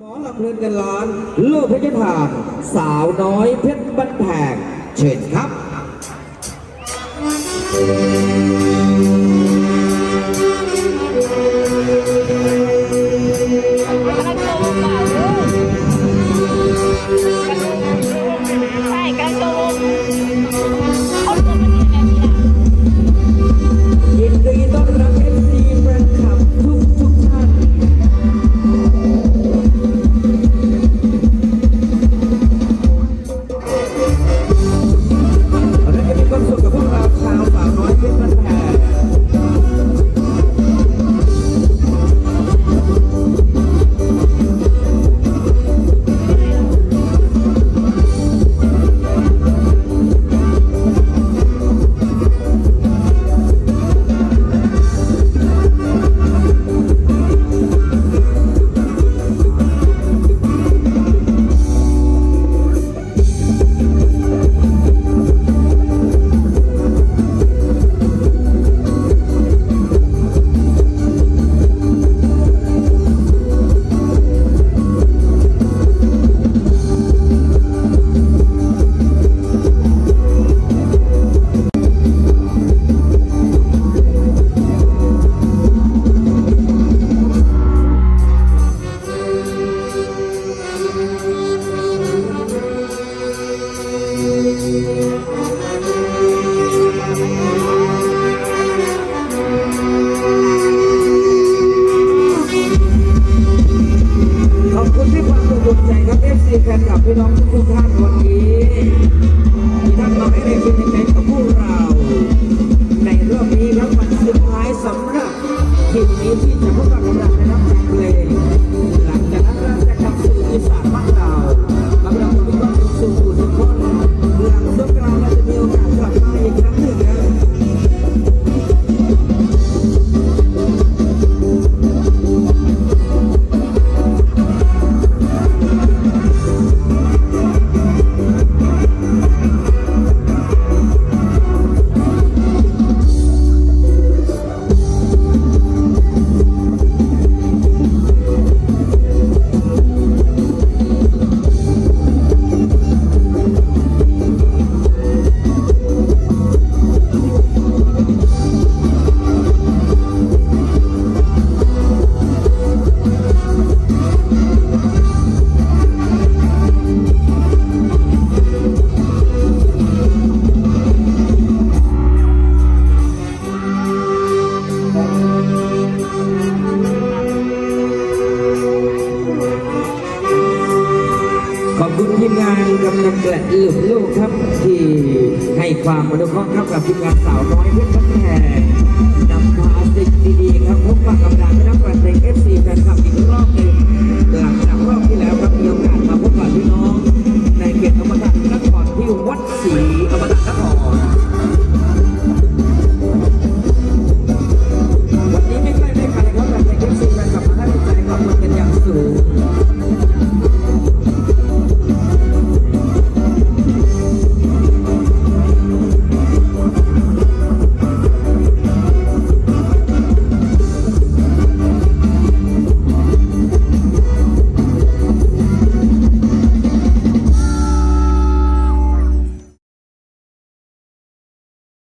หมอลำเงินเงินล้านโลกเพชรผ่านสาวน้อยเพชรบันแพงเชิญครับ Thank you. พื้นที่จะพบกับกำลังนะครับเพลง ขอบคุณทีมงานกำลังแกิดหลุมลูกครับที่ให้ความอนุเคราะห์ครับกับทีมงานสาวน้อยเพื่อนบ้นแพง